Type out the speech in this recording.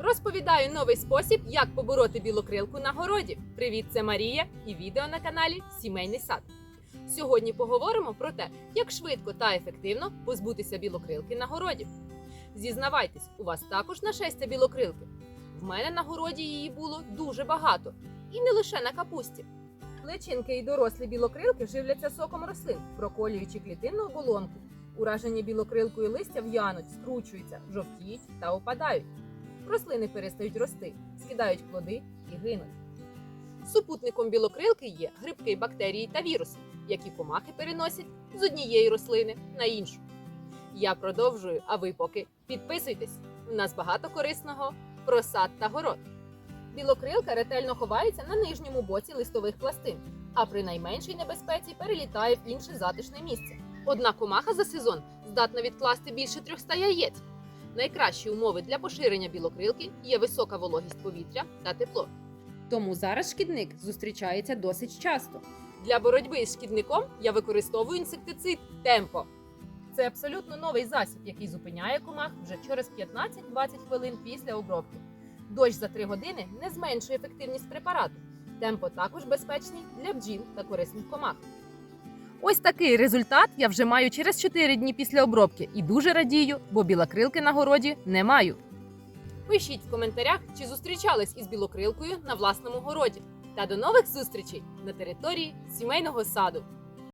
Розповідаю новий спосіб, як побороти білокрилку на городі. Привіт, це Марія і відео на каналі Сімейний сад. Сьогодні поговоримо про те, як швидко та ефективно позбутися білокрилки на городі. Зізнавайтесь, у вас також нашестя білокрилки. В мене на городі її було дуже багато, і не лише на капусті. Личинки і дорослі білокрилки живляться соком рослин, проколюючи клітинну оболонку. Уражені білокрилкою листя в'януть, скручуються, жовтіють та опадають. Рослини перестають рости, скидають плоди і гинуть. Супутником білокрилки є грибки, бактерії та віруси, які комахи переносять з однієї рослини на іншу. Я продовжую, а ви поки підписуйтесь. У нас багато корисного про сад та город. Білокрилка ретельно ховається на нижньому боці листових пластин, а при найменшій небезпеці перелітає в інше затишне місце. Одна комаха за сезон здатна відкласти більше 300 яєць. Найкращі умови для поширення білокрилки є висока вологість повітря та тепло. Тому зараз шкідник зустрічається досить часто. Для боротьби з шкідником я використовую інсектицид Темпо. Це абсолютно новий засіб, який зупиняє комах вже через 15-20 хвилин після обробки. Дощ за 3 години не зменшує ефективність препарату. Темпо також безпечний для бджіл та корисних комах. Ось такий результат я вже маю через 4 дні після обробки і дуже радію, бо білокрилки на городі не маю. Пишіть в коментарях, чи зустрічались із білокрилкою на власному городі. Та до нових зустрічей на території сімейного саду.